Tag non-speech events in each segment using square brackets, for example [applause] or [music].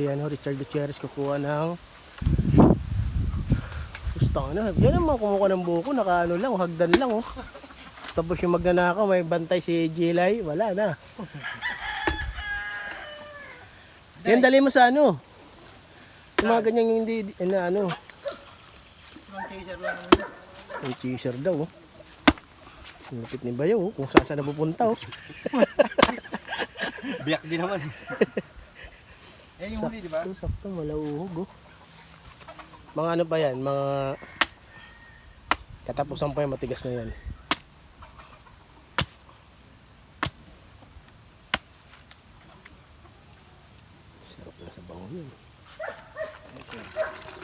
si ano, Richard Gutierrez kukuha ng gusto ano, yan naman kumuha ng buko, naka ano lang, hagdan lang oh. [laughs] Tapos yung magnanakaw, may bantay si Jilay, wala na. Yan, dali mo sa ano. Yung mga ganyan hindi, ano, ano. Yung chaser daw, oh. Lupit ni Bayo, oh. Kung saan saan napupunta, oh. [laughs] Biyak din naman. [laughs] Yan yung huli, di ba? Sakto, sakto, malauhog, oh. Mga ano pa yan, mga... Katapusan pa yan, matigas na yan. Sarap na sa bango yun.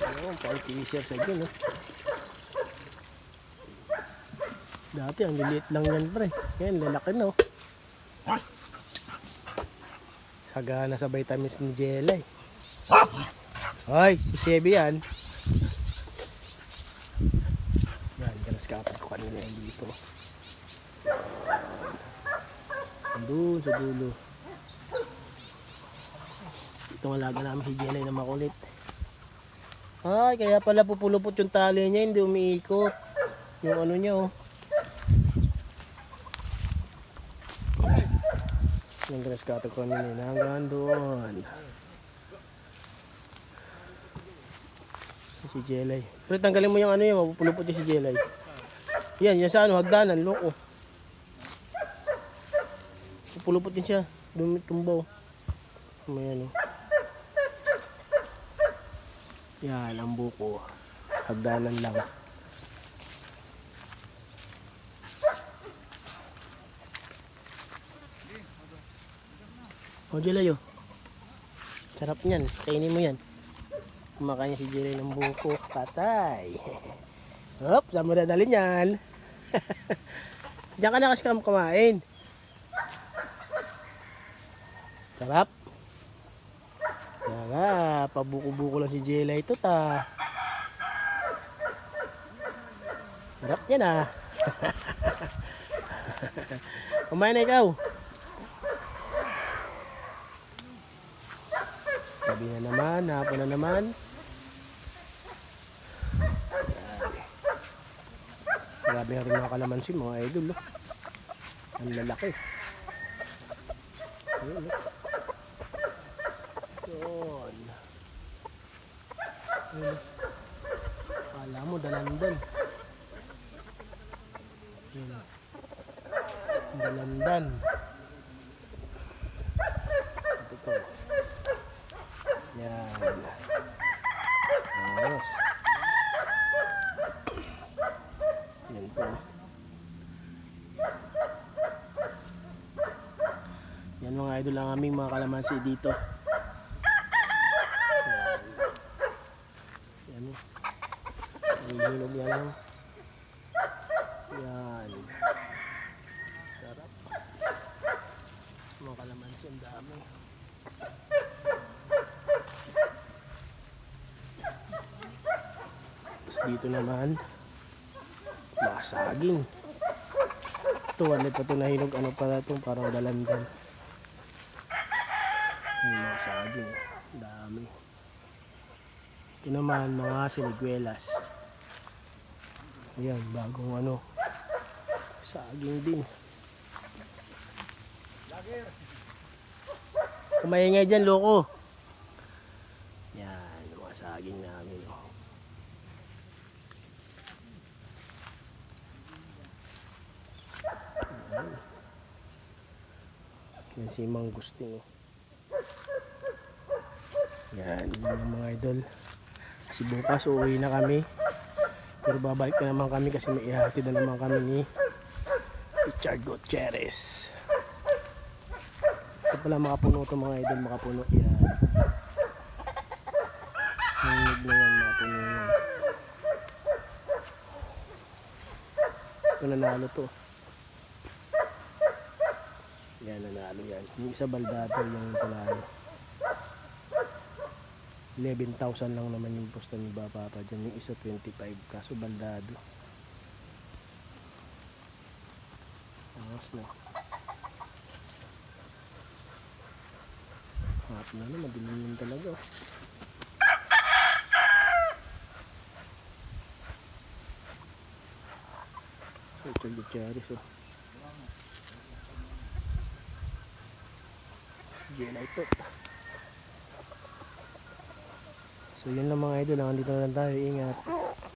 Ayun, pang t-shirt sa yun, oh. Dati, ang liliit lang yan, pre. Yan, lalaki na, oh. Sagana sa vitamins ni Jelay. Ay, si Sebi yan. Yan, kanaskapan ko kanina yan dito. Andun sa dulo. Ito alaga namin si Jelay na makulit. Ay, kaya pala pupulupot yung tali niya, hindi umiikot. Yung ano niya, oh. Yung kanaskapan ko kanina, hanggang doon. Si Jelay. Pero tanggalin mo yung ano yun, mapupulupot yung si Jelay. Yan, yan sa ano, hagdanan, loko. Pupulupot din siya. Tumbaw. May ano. Yan, ang buko. Hagdanan lang. O, Jelay, oh. Sarap niyan. Kainin mo yan. Kumakain si Jerry ng buko. Patay. [laughs] Hop, saan mo dadalhin yan? [laughs] Diyan ka na kasi kam kumain. Sarap. Nga, pabuko-buko lang si Jela ito ta. Sarap yan ah. [laughs] Kumain na ikaw. Gabi na naman, hapon na naman. Grabe na rin mga kalamansi mga idol. Oh. Ang lalaki. Yun. Ayun, oh. Kala mo dalandan. Yun. oh. Dalandan. Ito po. Yan. Ayos. Yan po. Yan mga idol ang aming mga kalamansi dito. Yan. Yan. hinog yan lang. Yan. Sarap. Mga kalamansi ang dami. Tapos dito naman, mga saging. Ito, wala pa ito nahinog. Ano pala ito? Parang dalandan. Yung mga saging. Dami. Ito naman, mga siniguelas. Ayan, bagong ano. Saging din. Kumaingay dyan, loko. Yan, mga saging namin. Oh. Yan si Mang Gusting. Oh. Yan, yun yung mga idol. Kasi bukas uuwi na kami. Pero babalik na naman kami kasi may ihatid na naman kami ni Richard Gutierrez. Ito pala mga puno to mga idol, mga puno. Yan. Hangig na yan, mga puno yan. Ito nanalo to. Yan, nanalo yan. Yung isa baldado yung panalo. 11,000 lang naman yung posta ni Baba pa dyan. Yung isa 25, kaso baldado. Angas na. Hap na na, madilim yun talaga. So, ito Gutierrez oh. Gila ito. So yun lang mga idol, hanggang dito na lang tayo. Ingat.